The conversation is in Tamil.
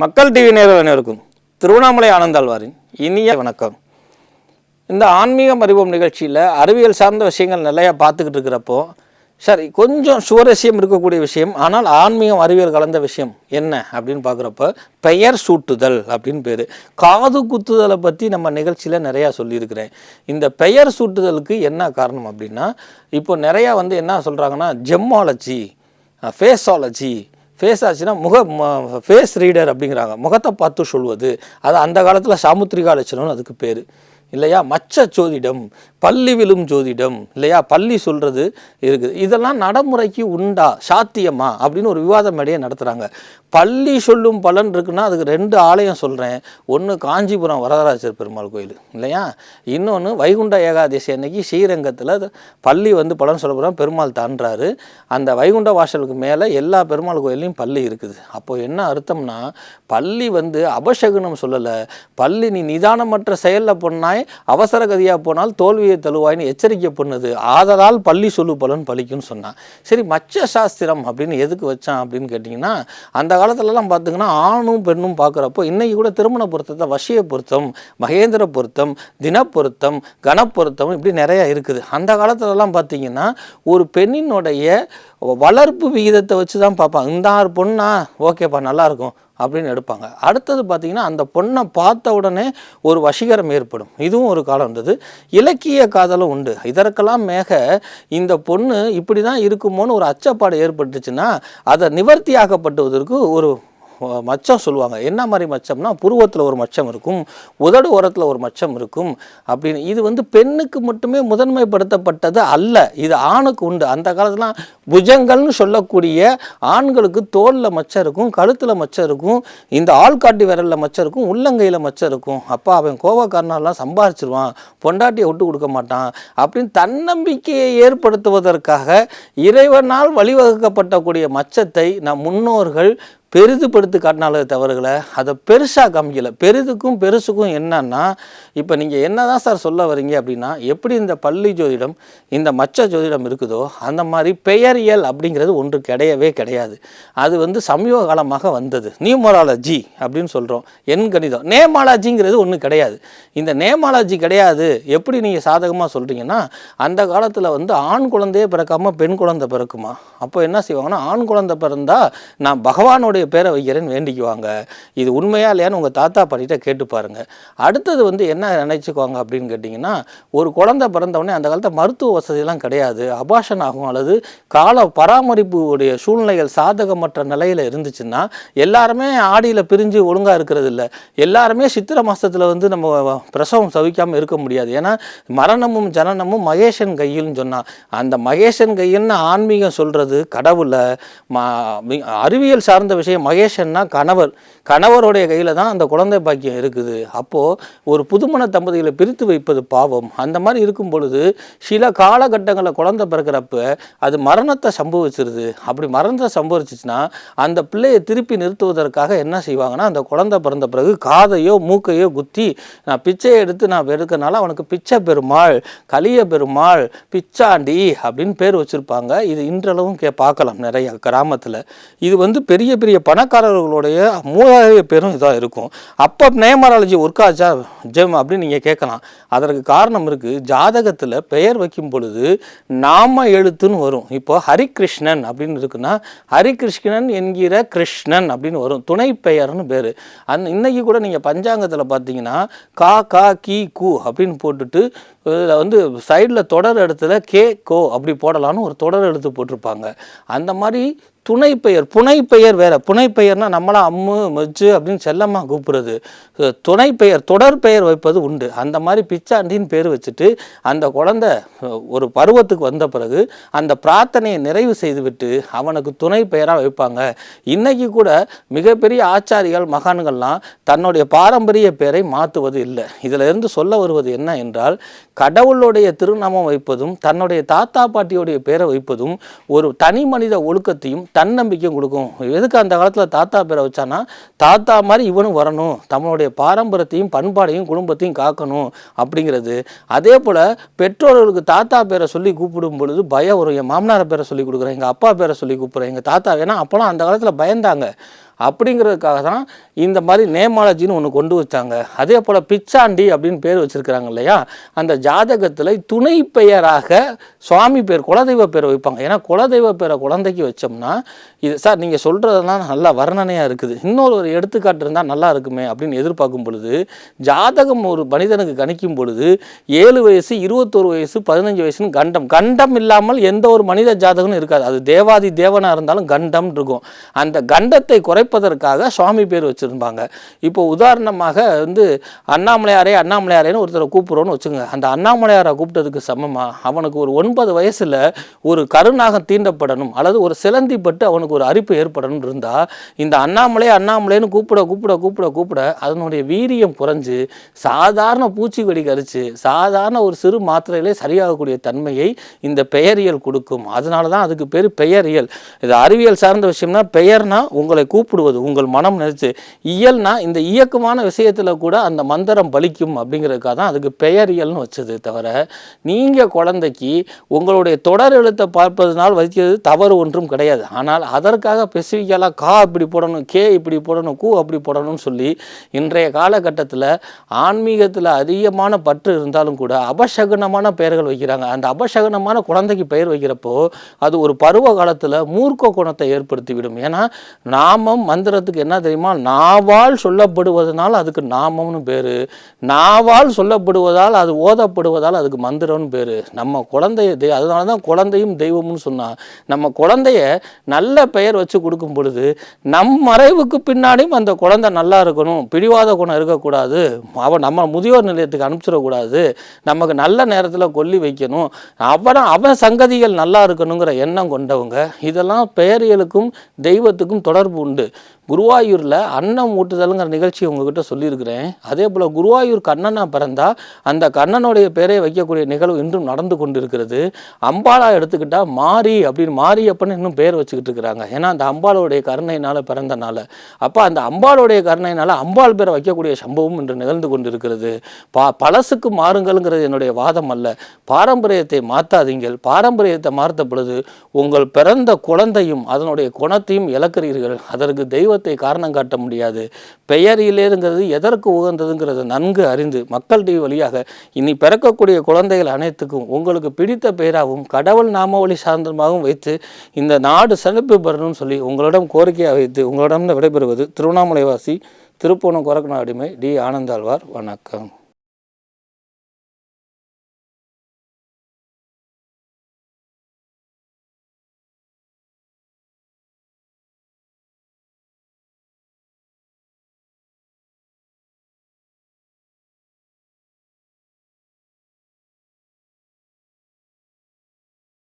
மக்கள் டிவி நேரவனருக்கும் திருவண்ணாமலை ஆனந்தாழ்வாரின் இனிய வணக்கம். இந்த ஆன்மீகம் அறிவோம் நிகழ்ச்சியில் அறிவியல் சார்ந்த விஷயங்கள் நிறையா பார்த்துக்கிட்டு இருக்கிறப்போ சரி கொஞ்சம் சுவரசியம் இருக்கக்கூடிய விஷயம் ஆனால் ஆன்மீகம் அறிவியல் கலந்த விஷயம் என்ன அப்படின்னு பார்க்குறப்ப பெயர் சூட்டுதல் அப்படின்னு பேர். காது குத்துதலை பற்றி நம்ம நிகழ்ச்சியில் நிறையா சொல்லியிருக்கிறேன். இந்த பெயர் சூட்டுதலுக்கு என்ன காரணம் அப்படின்னா இப்போ நிறையா வந்து என்ன சொல்கிறாங்கன்னா ஜெம்மாலஜி ஃபேஸாலஜி ஃபேஸ் ஆச்சுன்னா முக ஃபேஸ் ரீடர் அப்படிங்கிறாங்க. முகத்தை பார்த்து சொல்வது. அது அந்த காலத்தில் சாமுத்திரிகா லட்சணம்னு அதுக்கு பேர். இல்லையா? மச்ச சோதிடம் பள்ளி விழும் ஜோதிடம் இல்லையா? பள்ளி சொல்கிறது இருக்குது. இதெல்லாம் நடைமுறைக்கு உண்டா? சாத்தியமா? அப்படின்னு ஒரு விவாத மேடையை நடத்துகிறாங்க பள்ளி சொல்லும் பலன் இருக்குன்னா அதுக்கு ரெண்டு ஆலயம் சொல்கிறேன் ஒன்று காஞ்சிபுரம் வரதராஜர் பெருமாள் கோயில் இல்லையா? இன்னொன்று வைகுண்ட ஏகாதசி அன்னைக்கு ஸ்ரீரங்கத்தில் பள்ளி வந்து பலன் சொல்ல போகிறோம் பெருமாள் தாண்டுறாரு அந்த வைகுண்ட வாசலுக்கு மேலே எல்லா பெருமாள் கோயிலையும் பள்ளி இருக்குது. அப்போது என்ன அர்த்தம்னா பள்ளி வந்து அபசகுனம் சொல்லலை. பள்ளி நீ நிதானமற்ற செயலில் போனாய் அவசர கதியாக போனால் தோல்வி தோல்வியை தழுவாயின்னு எச்சரிக்கை பண்ணுது. ஆதலால் பள்ளி சொல்லு பலன் பழிக்குன்னு சொன்னான். சரி மச்ச சாஸ்திரம் அப்படின்னு எதுக்கு வச்சான் அப்படின்னு கேட்டிங்கன்னா அந்த காலத்துலலாம் பார்த்திங்கன்னா ஆணும் பெண்ணும் பார்க்குறப்போ இன்றைக்கி கூட திருமண பொருத்தத்தை வசிய பொருத்தம் மகேந்திர பொருத்தம் தினப்பொருத்தம் கணப்பொருத்தம் இப்படி நிறையா இருக்குது. அந்த காலத்துலலாம் பார்த்தீங்கன்னா ஒரு பெண்ணினுடைய வளர்ப்பு விகிதத்தை வச்சு தான் பார்ப்பாங்க இந்த ஆறு பொண்ணா? ஓகேப்பா நல்லாயிருக்கும் அப்படின்னு எடுப்பாங்க. அடுத்தது பார்த்திங்கன்னா அந்த பொண்ணை பார்த்த உடனே ஒரு வசீகரம் ஏற்படும். இதுவும் ஒரு காலம் இருந்தது. இலக்கிய காதலும் உண்டு. இதற்கெல்லாம் மேக இந்த பொண்ணு இப்படி தான் இருக்குமோன்னு ஒரு அச்சப்பாடு ஏற்பட்டுச்சுன்னா அதை நிவர்த்தியாகப்பட்டுவதற்கு ஒரு மச்சம் சொல்லுவாங்க. என்ன மாதிரி மச்சம்னா புருவத்தில் ஒரு மச்சம் இருக்கும் உதடு ஓரத்தில் ஒரு மச்சம் இருக்கும் அப்படின்னு. இது வந்து பெண்ணுக்கு மட்டுமே முதன்மைப்படுத்தப்பட்டது அல்ல. இது ஆணுக்கு உண்டு. அந்த காலத்துலாம் புஜங்கள்னு சொல்லக்கூடிய ஆண்களுக்கு தோலில் மச்சம் இருக்கும் கழுத்தில் மச்சம் இருக்கும் இந்த ஆள்காட்டி விரலில் மச்சம் இருக்கும் உள்ளங்கையில் மச்சம் இருக்கும். அப்பா அவன் கோவக்காரனாலாம் சம்பாரிச்சிருவான் பொண்டாட்டியை விட்டு கொடுக்க மாட்டான் அப்படின்னு தன்னம்பிக்கையை ஏற்படுத்துவதற்காக இறைவனால் வழிவகுக்கப்பட்டக்கூடிய மச்சத்தை நம் முன்னோர்கள் பெரிதுபடுத்தி காட்டினாலே தவறுகளை அதை பெருசாக காமிக்கல பெரிதுக்கும் பெருசுக்கும் என்னன்னா இப்போ நீங்கள் என்ன தான் சார் சொல்ல வரீங்க அப்படின்னா எப்படி இந்த பள்ளி ஜோதிடம் இந்த மச்ச ஜோதிடம் இருக்குதோ அந்த மாதிரி பெயரியல் அப்படிங்கிறது ஒன்று கிடையவே கிடையாது. அது வந்து சமீப காலமாக வந்தது. நியூமராலஜி அப்படின்னு சொல்கிறோம் எண் கணிதம். நேமாலஜிங்கிறது ஒன்று கிடையாது. இந்த நேமாலஜி கிடையாது. எப்படி நீங்கள் சாதகமாக சொல்கிறீங்கன்னா அந்த காலத்தில் வந்து ஆண் குழந்தையே பிறக்காமல் பெண் குழந்தை பிறக்குமா? அப்போ என்ன செய்வாங்கன்னா ஆண் குழந்தை பிறந்தால் நான் பகவானுடைய என்னுடைய பேரை வைக்கிறேன்னு வேண்டிக்குவாங்க. இது உண்மையா இல்லையான்னு உங்கள் தாத்தா பாட்டிகிட்ட கேட்டு பாருங்கள் அடுத்தது வந்து என்ன நினைச்சுக்குவாங்க அப்படின்னு கேட்டிங்கன்னா ஒரு குழந்தை பிறந்தவொடனே அந்த காலத்தில் மருத்துவ வசதியெல்லாம் கிடையாது. அபாஷன் ஆகும் அல்லது கால பராமரிப்பு உடைய சூழ்நிலைகள் சாதகமற்ற நிலையில் இருந்துச்சுன்னா எல்லாருமே ஆடியில் பிரிஞ்சு ஒழுங்காக இருக்கிறது இல்லை எல்லாருமே சித்திரை மாதத்தில் வந்து நம்ம பிரசவம் சவிக்காமல் இருக்க முடியாது. ஏன்னா மரணமும் ஜனனமும் மகேஷன் கையில்னு சொன்னால் அந்த மகேஷன் கையில்னு ஆன்மீகம் சொல்கிறது கடவுளை. அறிவியல் சார்ந்த விஷயம் விஷயம் மகேஷன்னா கணவர். கணவருடைய கையில் தான் அந்த குழந்தை பாக்கியம் இருக்குது. அப்போது ஒரு புதுமண தம்பதிகளை பிரித்து வைப்பது பாவம். அந்த மாதிரி இருக்கும் பொழுது சில காலகட்டங்களில் குழந்தை பிறக்கிறப்ப அது மரணத்தை சம்பவிச்சிருது. அப்படி மரணத்தை சம்பவிச்சிச்சுன்னா அந்த பிள்ளையை திருப்பி நிறுத்துவதற்காக என்ன செய்வாங்கன்னா அந்த குழந்தை பிறந்த பிறகு காதையோ மூக்கையோ குத்தி நான் பிச்சை எடுத்து நான் எடுக்கனால அவனுக்கு பிச்சை பெருமாள் கலிய பெருமாள் பிச்சாண்டி அப்படின்னு பேர் வச்சுருப்பாங்க. இது இன்றளவும் கே பார்க்கலாம் நிறைய கிராமத்தில். இது வந்து பெரிய பெரிய பணக்காரர்களுடைய மூதாதைய பேரும் இதாக இருக்கும். அப்போ நேமராலஜி ஒர்க் ஆச்சா? ஜெம் அப்படின்னு நீங்கள் கேட்கலாம். அதற்கு காரணம் இருக்குது ஜாதகத்தில் பெயர் வைக்கும் பொழுது நாம எழுத்துன்னு வரும். இப்போ ஹரிகிருஷ்ணன் அப்படின்னு இருக்குன்னா ஹரிகிருஷ்ணன் என்கிற கிருஷ்ணன் அப்படின்னு வரும். துணை பெயர்னு பேர். அந் இன்றைக்கி கூட நீங்கள் பஞ்சாங்கத்தில் பார்த்தீங்கன்னா கா கா கி கு அப்படின்னு போட்டுட்டு இதில் வந்து சைடில் தொடர் இடத்துல கே கோ அப்படி போடலான்னு ஒரு தொடர் எடுத்து போட்டிருப்பாங்க. அந்த மாதிரி துணை பெயர் புனை பெயர் வேற. புனை பெயர்னா நம்மளாம் அம்மு மஜ்ஜு அப்படின்னு செல்லமாக கூப்பிடுறது. துணை பெயர் தொடர் பெயர் வைப்பது உண்டு. அந்த மாதிரி பிச்சாண்டின்னு பேர் வச்சுட்டு அந்த குழந்தை ஒரு பருவத்துக்கு வந்த பிறகு அந்த பிரார்த்தனையை நிறைவு செய்துவிட்டு அவனுக்கு துணை பெயராக வைப்பாங்க. இன்னைக்கு கூட மிகப்பெரிய ஆச்சாரிகள் மகான்கள்லாம் தன்னுடைய பாரம்பரிய பெயரை மாற்றுவது இல்லை. இதில் இருந்து சொல்ல வருவது என்ன என்றால் கடவுளுடைய திருநாமம் வைப்பதும் தன்னுடைய தாத்தா பாட்டியுடைய பெயரை வைப்பதும் ஒரு தனி மனித ஒழுக்கத்தையும் தன்னம்பிக்கையும் கொடுக்கும். எதுக்கு அந்த காலத்தில் தாத்தா பேரை வச்சானா தாத்தா மாதிரி இவனும் வரணும் தமிழுடைய பாரம்பரியத்தையும் பண்பாடையும் குடும்பத்தையும் காக்கணும் அப்படிங்கிறது. அதே போல் பெற்றோர்களுக்கு தாத்தா பேரை சொல்லி கூப்பிடும் பொழுது பயம் வரும். என் மாமனார் பேரை சொல்லி கொடுக்குறேன் எங்கள் அப்பா பேரை சொல்லி கூப்பிட்றேன் எங்கள் தாத்தா ஏன்னா அப்போலாம் அந்த காலத்தில் பயந்தாங்க. அப்படிங்கிறதுக்காக தான் இந்த மாதிரி நேமாலஜின்னு ஒன்று கொண்டு வச்சாங்க. அதே போல் பிச்சாண்டி அப்படின்னு பேர் வச்சுருக்கிறாங்க இல்லையா? அந்த ஜாதகத்தில் துணை பெயராக சுவாமி பேர் குலதெய்வ பேரை வைப்பாங்க. ஏன்னா குலதெய்வ பேரை குழந்தைக்கு வச்சோம்னா இது சார் நீங்கள் சொல்கிறதெல்லாம் நல்லா வர்ணனையாக இருக்குது. இன்னொரு ஒரு எடுத்துக்காட்டு இருந்தால் நல்லா இருக்குமே அப்படின்னு எதிர்பார்க்கும் பொழுது ஜாதகம் ஒரு மனிதனுக்கு கணிக்கும் பொழுது ஏழு வயசு இருபத்தொரு வயசு பதினஞ்சு வயசுன்னு கண்டம். கண்டம் இல்லாமல் எந்த ஒரு மனித ஜாதகமும் இருக்காது. அது தேவாதி தேவனாக இருந்தாலும் கண்டம் இருக்கும். அந்த கண்டத்தை குறை சேர்ப்பதற்காக சுவாமி பேர் வச்சுருப்பாங்க இப்போ உதாரணமாக வந்து அண்ணாமலையாரே அண்ணாமலையாரேன்னு ஒருத்தரை கூப்பிட்றோன்னு வச்சுங்க அந்த அண்ணாமலையாரை கூப்பிட்டதுக்கு சமமாக அவனுக்கு ஒரு ஒன்பது வயசில் ஒரு கருணாகம் தீண்டப்படணும் அல்லது ஒரு சிலந்திப்பட்டு அவனுக்கு ஒரு அரிப்பு ஏற்படணும் இருந்தால் இந்த அண்ணாமலை அண்ணாமலைன்னு கூப்பிட கூப்பிட கூப்பிட கூப்பிட அதனுடைய வீரியம் குறைஞ்சு சாதாரண பூச்சிக்கொடி கரிச்சு சாதாரண ஒரு சிறு மாத்திரையிலே சரியாகக்கூடிய தன்மையை இந்த பெயரியல் கொடுக்கும். அதனால தான் அதுக்கு பேர் பெயரியல். இது அறிவியல் சார்ந்த விஷயம்னா பெயர்னா உங்களை கூப்பிடுவது உங்கள் மனம் நினைச்சு இயல்னா இந்த இயக்கமான விஷயத்தில் கூட அந்த மந்திரம் பலிக்கும் அப்படிங்கிறதுக்காக தான் அதுக்கு பெயரியல்னு வச்சது தவிர நீங்கள் குழந்தைக்கு உங்களுடைய தொடர் எழுத்தை பார்ப்பதனால் வைக்கிறது தவறு ஒன்றும் கிடையாது. ஆனால் அதற்காக ஸ்பெசிஃபிக்கலாக கா இப்படி போடணும் கே இப்படி போடணும் கூ அப்படி போடணும்னு சொல்லி இன்றைய காலகட்டத்தில் ஆன்மீகத்தில் அதிகமான பற்று இருந்தாலும் கூட அபசகுனமான பெயர்கள் வைக்கிறாங்க. அந்த அபசகுனமான குழந்தைக்கு பெயர் வைக்கிறப்போ அது ஒரு பருவ காலத்தில் மூர்க்க குணத்தை ஏற்படுத்திவிடும். ஏன்னா நாமம் மந்திரத்துக்கு என்ன தெரியுமா? நாவால் சொல்லப்படுவதனால் அதுக்கு நாமம்னு பேர். நாவால் சொல்லப்படுவதால் அது ஓதப்படுவதால் அதுக்கு மந்திரம்னு பேர். நம்ம குழந்தைய தெய் அதனால தான் குழந்தையும் தெய்வம்னு சொன்னான் நம்ம குழந்தைய நல்ல பெயர் வச்சு கொடுக்கும் பொழுது நம் மறைவுக்கு பின்னாடியும் அந்த குழந்தை நல்லா இருக்கணும். பிடிவாத குணம் இருக்கக்கூடாது. அவன் நம்ம முதியோர் நிலையத்துக்கு அனுப்பிச்சிடக்கூடாது. நமக்கு நல்ல நேரத்தில் கொல்லி வைக்கணும். அவன அவன் சங்கதிகள் நல்லா இருக்கணுங்கிற எண்ணம் கொண்டவங்க. இதெல்லாம் பெயரியலுக்கும் தெய்வத்துக்கும் தொடர்பு உண்டு. குருவாயூரில் அன்னம் ஊட்டுதலுங்கிற நிகழ்ச்சி உங்ககிட்ட சொல்லியிருக்கிறேன். அதே போல் குருவாயூர் கண்ணனா பிறந்தால் அந்த கண்ணனுடைய பேரை வைக்கக்கூடிய நிகழ்வு இன்றும் நடந்து கொண்டிருக்கிறது. அம்பாலா எடுத்துக்கிட்டால் மாரி அப்படின்னு மாரியப்பன் இன்னும் பேர் வச்சுக்கிட்டு இருக்கிறாங்க. ஏன்னா அந்த அம்பாளுடைய கருணையினால் பிறந்தனால. அப்போ அந்த அம்பாளுடைய கருணையினால் அம்பாள் பேரை வைக்கக்கூடிய சம்பவம் இன்று நிகழ்ந்து கொண்டிருக்கிறது. பா பழசுக்கு மாறுங்கள்ங்கிறது என்னுடைய வாதம் அல்ல. பாரம்பரியத்தை மாற்றாதீங்கள் பாரம்பரியத்தை மாற்ற பொழுது உங்கள் பிறந்த குழந்தையும் அதனுடைய குணத்தையும் இழக்கிறீர்கள். அதற்கு தெய்வத்தை காரணம் காட்ட முடியாது. பெயரிலேங்கிறது எதற்கு உகந்ததுங்கிறத நன்கு அறிந்து மக்கள் டிவி வழியாக இனி பிறக்கக்கூடிய குழந்தைகள் அனைத்துக்கும் உங்களுக்கு பிடித்த பெயராகவும் கடவுள் நாமாவளி சார்ந்தமாகவும் வைத்து இந்த நாடு செழிப்பு பெறணும்னு சொல்லி உங்களிடம் கோரிக்கையாக வைத்து உங்களிடம் விடைபெறுவது திருவண்ணாமலைவாசி திருப்பூணம் கொரக்கநாடிமை டி. ஆனந்தாழ்வார். வணக்கம்.